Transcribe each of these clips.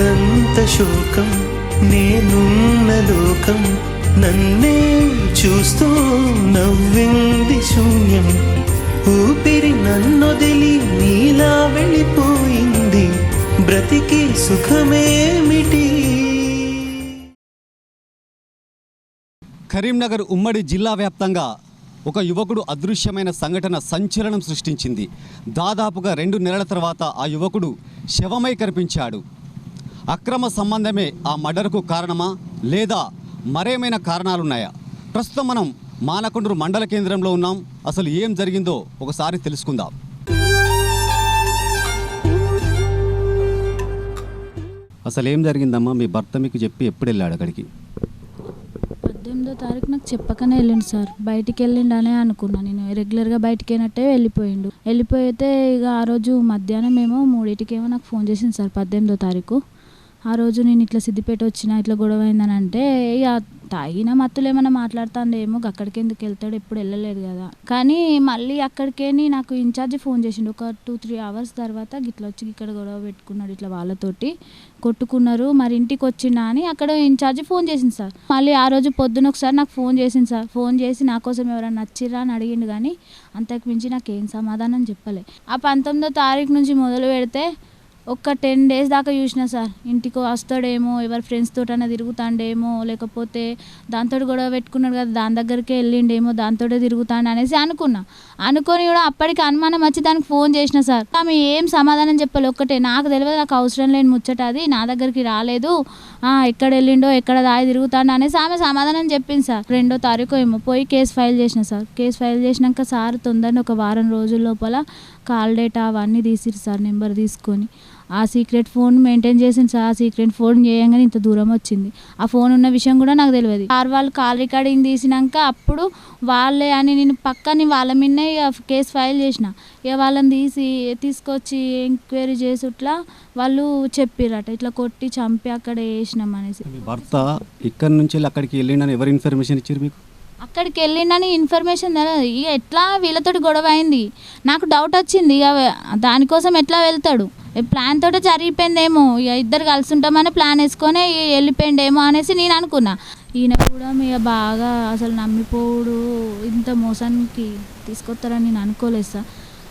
గుండెడంత శోకం నేనున్న లోకం నన్నే చూస్తూ నవ్వింది శూన్యం. ఊపిరి నన్నొదిలి నీలా వెళ్ళిపోయింది. బ్రతికి సుఖమేమిటి? కరీంనగర్ ఉమ్మడి జిల్లా వ్యాప్తంగా ఒక యువకుడు అదృశ్యమైన సంఘటన సంచలనం సృష్టించింది. దాదాపుగా రెండు నెలల తర్వాత ఆ యువకుడు శవమై కనిపించాడు. అక్రమ సంబంధమే ఆ మర్డర్కు కారణమా? లేదా మరేమైనా కారణాలున్నాయా? ప్రస్తుతం మనం మానకొండూరు మండల కేంద్రంలో ఉన్నాం. అసలు ఏం జరిగిందో ఒకసారి తెలుసుకుందాం. అసలు ఏం జరిగిందమ్మా? మీ భర్త మీకు చెప్పి ఎప్పుడు వెళ్ళాడు అక్కడికి? పద్దెనిమిదో తారీఖు నాకు చెప్పకనే వెళ్ళిండు సార్. బయటికి వెళ్ళిండు అనే అనుకున్నా నేను. రెగ్యులర్గా బయటికి అయినట్టే వెళ్ళిపోయిండు. వెళ్ళిపోయితే ఇక ఆ రోజు మధ్యాహ్నం ఏమో మూడింటికేమో నాకు ఫోన్ చేసింది సార్ పద్దెనిమిదో తారీఖు. ఆ రోజు నేను ఇట్లా సిద్దిపేట వచ్చిన ఇట్లా గొడవ అయిందని అంటే ఇక తాగిన మత్తులు ఏమైనా మాట్లాడుతాండేమో అక్కడికి ఎందుకు వెళ్తాడు ఎప్పుడు వెళ్ళలేదు కదా. కానీ మళ్ళీ అక్కడికేని నాకు ఇన్ఛార్జ్ ఫోన్ చేసిండు. ఒక టూ త్రీ అవర్స్ తర్వాత గిట్ల వచ్చి ఇక్కడ గొడవ పెట్టుకున్నాడు ఇట్లా వాళ్ళతోటి కొట్టుకున్నారు. మరి ఇంటికి వచ్చిండా అని అక్కడ ఇన్ఛార్జ్ ఫోన్ చేసింది సార్. మళ్ళీ ఆ రోజు పొద్దున ఒకసారి నాకు ఫోన్ చేసింది సార్. ఫోన్ చేసి నా కోసం ఎవరైనా నచ్చిరా అని అడిగిండు కానీ అంతకు మించి నాకు ఏం సమాధానం చెప్పలే. ఆ పంతొమ్మిదో తారీఖు నుంచి మొదలు పెడితే ఒక్క టెన్ డేస్ దాకా చూసిన సార్. ఇంటికి వస్తాడేమో ఎవరి ఫ్రెండ్స్ తోటైనా తిరుగుతాండేమో లేకపోతే దాంతో గొడవ పెట్టుకున్నాడు కదా దాని దగ్గరికే వెళ్ళిండేమో దాంతోటే తిరుగుతాండు అనేసి అనుకున్నా. అనుకొని కూడా అప్పటికి అనుమానం వచ్చి దానికి ఫోన్ చేసిన సార్. ఆమె ఏం సమాధానం చెప్పాలి ఒక్కటే నాకు తెలియదు నాకు అవసరం లేని ముచ్చట అది నా దగ్గరికి రాలేదు. ఎక్కడ వెళ్ళిండో ఎక్కడ దాయి తిరుగుతాడు అనేసి ఆమె సమాధానం చెప్పింది సార్. రెండో తారీఖు ఏమో పోయి కేసు ఫైల్ చేసిన సార్. కేసు ఫైల్ చేసినాక సార్ తొందరని ఒక వారం రోజుల లోపల కాల్ డేటా అవన్నీ తీసిరు సార్ నెంబర్ తీసుకొని. ఆ సీక్రెట్ ఫోన్ మెయింటైన్ చేసింది సార్ ఆ సీక్రెట్ ఫోన్ చేయంగానే ఇంత దూరం వచ్చింది. ఆ ఫోన్ ఉన్న విషయం కూడా నాకు తెలియదు. సార్ వాళ్ళు కాల్ రికార్డింగ్ తీసినాక అప్పుడు వాళ్ళే అని నేను పక్కని వాళ్ళ మిన్నే ఇక కేసు ఫైల్ చేసిన. ఇక వాళ్ళని తీసి తీసుకొచ్చి ఎంక్వైరీ చేసి ఇట్లా వాళ్ళు చెప్పిరట ఇట్లా కొట్టి చంపి అక్కడ వేసినాం అనేసి. భర్త ఇక్కడి నుంచి వెళ్ళి అక్కడికి వెళ్ళిండని ఎవరు ఇన్ఫర్మేషన్ ఇచ్చారు మీకు? అక్కడికి వెళ్ళిండని ఇన్ఫర్మేషన్ తెలియదు ఇక ఎట్లా వీళ్ళతోటి గొడవ అయింది? నాకు డౌట్ వచ్చింది. ఇక దానికోసం ఎట్లా వెళ్తాడు? ప్లాన్ తోటే జరిగిపోయిందేమో. ఇక ఇద్దరు కలిసి ఉంటామని ప్లాన్ వేసుకొని వెళ్ళిపోయిండేమో అనేసి నేను అనుకున్నా. ఈయన కూడా ఇక బాగా అసలు నమ్మిపోవుడు. ఇంత మోసానికి తీసుకొస్తారని నేను అనుకోలేదు సార్.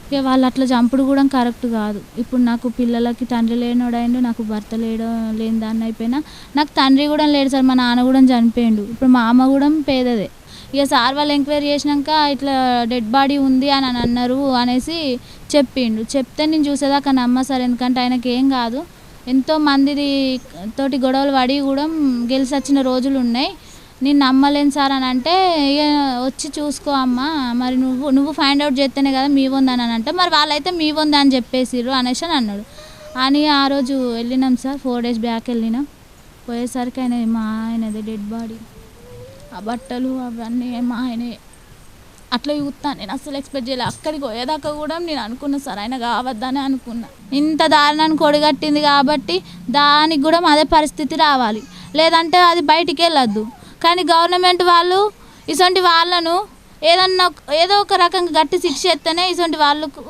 ఇక వాళ్ళు అట్లా చంపుడు కూడా కరెక్ట్ కాదు. ఇప్పుడు నాకు పిల్లలకి తండ్రి లేనోడైండు నాకు భర్త లేడు లేని దాన్ని అయిపోయినా నాకు తండ్రి కూడా లేడు సార్. మా నాన్న కూడా చనిపోయిండు. ఇప్పుడు మా అమ్మ కూడా పేదదే. ఇక సార్ వాళ్ళు ఎంక్వైరీ చేసినాక ఇట్లా డెడ్ బాడీ ఉంది అని అని అన్నారు అనేసి చెప్పిండు. చెప్తే నేను చూసేదాకా నమ్మ సార్ ఎందుకంటే ఆయనకి ఏం కాదు. ఎంతో మందిది తోటి గొడవలు పడి కూడా గెలిచి వచ్చిన రోజులు ఉన్నాయి. నేను నమ్మలేను సార్ అని అంటే ఇక వచ్చి చూసుకో అమ్మ మరి నువ్వు నువ్వు ఫైండ్ అవుట్ చేస్తేనే కదా మీ ఉంది అని అంటే మరి వాళ్ళైతే మీ ఉంది అని చెప్పేసిర్రు అనేసి అని అన్నాడు. అని ఆ రోజు వెళ్ళినాం సార్ ఫోర్ డేస్ బ్యాక్ వెళ్ళినాం. పోయేసరికి ఆయన మా ఆయనది డెడ్ బాడీ ఆ బట్టలు అవన్నీ మా ఆయనే అట్లా చూస్తాను నేను అసలు ఎక్స్పెక్ట్ చేయలే. అక్కడికి పోయేదాకా కూడా నేను అనుకున్నా సార్ ఆయన కావద్దని అనుకున్నా. ఇంత దారుణాన్ని కొడిగట్టింది కాబట్టి దానికి కూడా అదే పరిస్థితి రావాలి. లేదంటే అది బయటికి వెళ్ళొద్దు. కానీ గవర్నమెంట్ వాళ్ళు ఇటువంటి వాళ్ళను ఏదన్నా ఏదో ఒక రకంగా గట్టి శిక్ష ఎత్తేనే ఇటువంటి వాళ్ళకు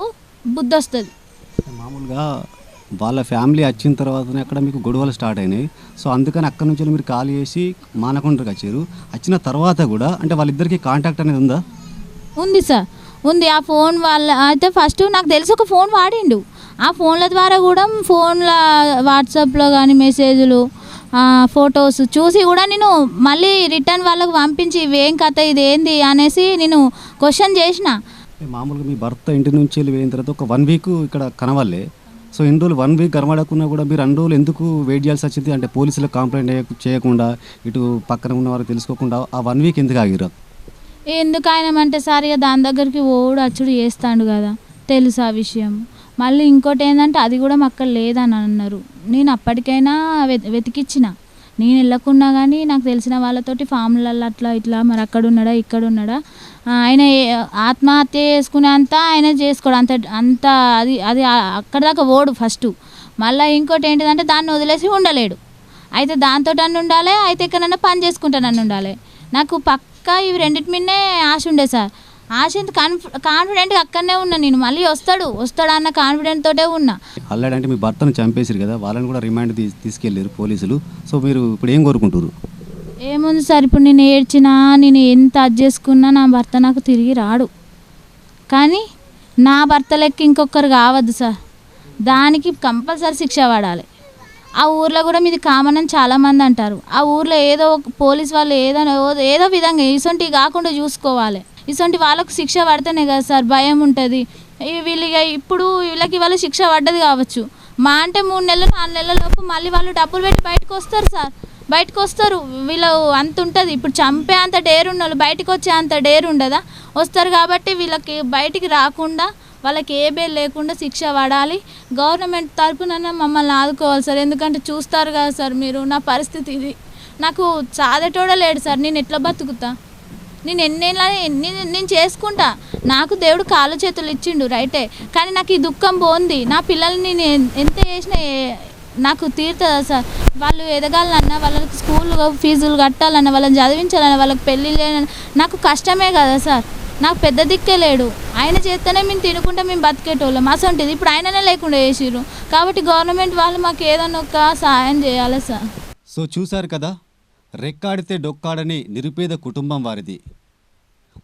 బుద్ధి వస్తుంది మామూలుగా వాళ్ళ ఫ్యామిలీ వచ్చిన తర్వాతనే అక్కడ మీకు గొడవలు స్టార్ట్ అయినాయి. సో అందుకని అక్కడ నుంచి మీరు కాల్ చేసి మానకొండకి వచ్చారు. వచ్చిన తర్వాత కూడా అంటే వాళ్ళిద్దరికి కాంటాక్ట్ అనేది ఉందా? ఉంది సార్. ఉంది. ఆ ఫోన్ వాళ్ళ అయితే ఫస్ట్ నాకు తెలిసి ఒక ఫోన్ వాడిండు. ఆ ఫోన్ల ద్వారా కూడా ఫోన్ల వాట్సాప్లో కానీ మెసేజ్లు ఫొటోస్ చూసి కూడా నేను మళ్ళీ రిటర్న్ వాళ్ళకు పంపించి ఇవేం కథ ఇది ఏంది అనేసి నేను క్వశ్చన్ చేసిన. మామూలుగా మీ భర్త ఇంటి నుంచి వెళ్ళి పోయిన తర్వాత ఒక వన్ వీక్ ఇక్కడ కనవాలే సో ఇన్ని రోజులు వన్ వీక్ కనబడకున్నా కూడా మీరు అన్ని రోజులు ఎందుకు వెయిట్ చేయాల్సి వచ్చింది? అంటే పోలీసులకు కంప్లైంట్ చేయకుండా ఇటు పక్కన ఉన్న వారికి తెలుసుకోకుండా ఆ వన్ వీక్ ఎందుకు ఆగిరు ఎందుకు ఆయన అంటే సార్ ఇక దాని దగ్గరికి ఓడు అచ్చుడు చేస్తాడు కదా తెలుసు ఆ విషయం. మళ్ళీ ఇంకోటి ఏంటంటే అది కూడా మా అక్కడ లేదని అన్నారు. నేను అప్పటికైనా వెతికిచ్చిన. నేను వెళ్ళకున్నా కానీ నాకు తెలిసిన వాళ్ళతోటి ఫామ్లలో అట్లా ఇట్లా మరి అక్కడ ఉన్నాడా ఇక్కడ ఉన్నాడా ఆయన ఆత్మహత్య చేసుకునేంత ఆయన చేసుకోడు. అంత అంత అది అది అక్కడ దాకా ఓడు ఫస్ట్. మళ్ళీ ఇంకోటి ఏంటిదంటే దాన్ని వదిలేసి ఉండలేడు. అయితే దాంతో అన్న ఉండాలి అయితే ఎక్కడన్నా పని చేసుకుంటానని ఉండాలి. నాకు పక్కా ఇవి రెండింటి మీదనే ఆశ ఉండే సార్. ఆశంత్ కాన్ఫి కాన్ఫిడెంట్గా అక్కడనే ఉన్నా నేను. మళ్ళీ వస్తాడు వస్తాడు అన్న కాన్ఫిడెంట్ తోటే ఉన్నా. అల్లాడంటే మీ భర్తను చంపేశారు కదా వాళ్ళని కూడా రిమాండ్ తీసుకెళ్ళారు పోలీసులు. సో మీరు ఇప్పుడు ఏం కోరుకుంటారు ఏముంది సార్ ఇప్పుడు నేను ఏడ్చినా నేను ఎంత అది చేసుకున్నా నా భర్త నాకు తిరిగి రాడు. కానీ నా భర్త లెక్క ఇంకొకరు కావద్దు సార్. దానికి కంపల్సరీ శిక్ష పడాలి. ఆ ఊర్లో కూడా మీది కామన్ అని చాలామంది అంటారు. ఆ ఊర్లో ఏదో ఒక పోలీస్ వాళ్ళు ఏదో ఏదో విధంగా ఇసొంటివి కాకుండా చూసుకోవాలి. ఇసొంటి వాళ్ళకు శిక్ష పడితేనే కదా సార్ భయం ఉంటుంది. వీళ్ళకి ఇప్పుడు వీళ్ళకి ఇవాళ శిక్ష పడ్డది కావచ్చు. మా అంటే మూడు నెలలు నాలుగు నెలల లోపు మళ్ళీ వాళ్ళు డబ్బులు పెట్టి బయటకు వస్తారు సార్. బయటకు వస్తారు వీళ్ళు అంత ఉంటుంది. ఇప్పుడు చంపే అంత డేర్ ఉన్న వాళ్ళు బయటకు వచ్చే అంత డేర్ ఉండదా? వస్తారు కాబట్టి వీళ్ళకి బయటికి రాకుండా వాళ్ళకి ఏ బేల్ లేకుండా శిక్ష పడాలి. గవర్నమెంట్ తరపున మమ్మల్ని ఆదుకోవాలి సార్. ఎందుకంటే చూస్తారు కదా సార్ మీరు నా పరిస్థితి ఇది. నాకు సాదటోడ లేడు సార్. నేను ఎట్లా బతుకుతా? నేను ఎన్నేళ్ళ నేను నేను చేసుకుంటా? నాకు దేవుడు కాళ్ళు చేతులు ఇచ్చిండు రైటే. కానీ నాకు ఈ దుఃఖం పోంది. నా పిల్లల్ని నేను ఎంత చేసినా నాకు తీరుతుందా సార్? వాళ్ళు ఎదగాలన్నా వాళ్ళకి స్కూల్ ఫీజులు కట్టాలన్నా వాళ్ళని చదివించాలన్నా వాళ్ళకి పెళ్ళి నాకు కష్టమే కదా సార్. నాకు పెద్ద దిక్కే లేడు. ఆయన చేస్తేనే మేము తినుకుంటే మేము బతికేటోళ్ళం. అసంటిది. ఇప్పుడు ఆయననే లేకుండా చేసిర్రు. కాబట్టి గవర్నమెంట్ వాళ్ళు మాకు ఏదైనా ఒక సహాయం చేయాలి సార్? సో చూశారు కదా? రెక్కాడితే డొక్కాడని నిరుపేద కుటుంబం వారిది.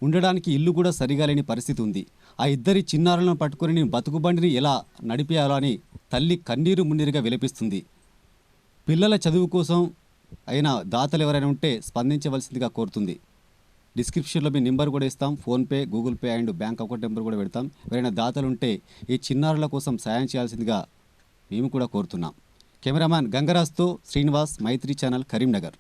ఉండడానికి ఇల్లు కూడా సరిగా లేని పరిస్థితి ఉంది. ఆ ఇద్దరి చిన్నారులను పట్టుకొని నేను బతుకుబండిని ఎలా నడిపేయాలో అని తల్లి కన్నీరు మున్నీరుగా విలపిస్తుంది. పిల్లల చదువు కోసం అయిన దాతలు ఎవరైనా ఉంటే స్పందించవలసిందిగా కోరుతుంది. డిస్క్రిప్షన్లో మీ నెంబర్ కూడా ఇస్తాం. PhonePe Google Pay and bank account number కూడా పెడతాం. ఎవరైనా దాతలు ఉంటే ఈ చిన్నారుల కోసం సాయం చేయాల్సిందిగా మేము కూడా కోరుతున్నాం. కెమెరామ్యాన్ గంగరాజ్తో శ్రీనివాస్ మైత్రి ఛానల్ కరీంనగర్.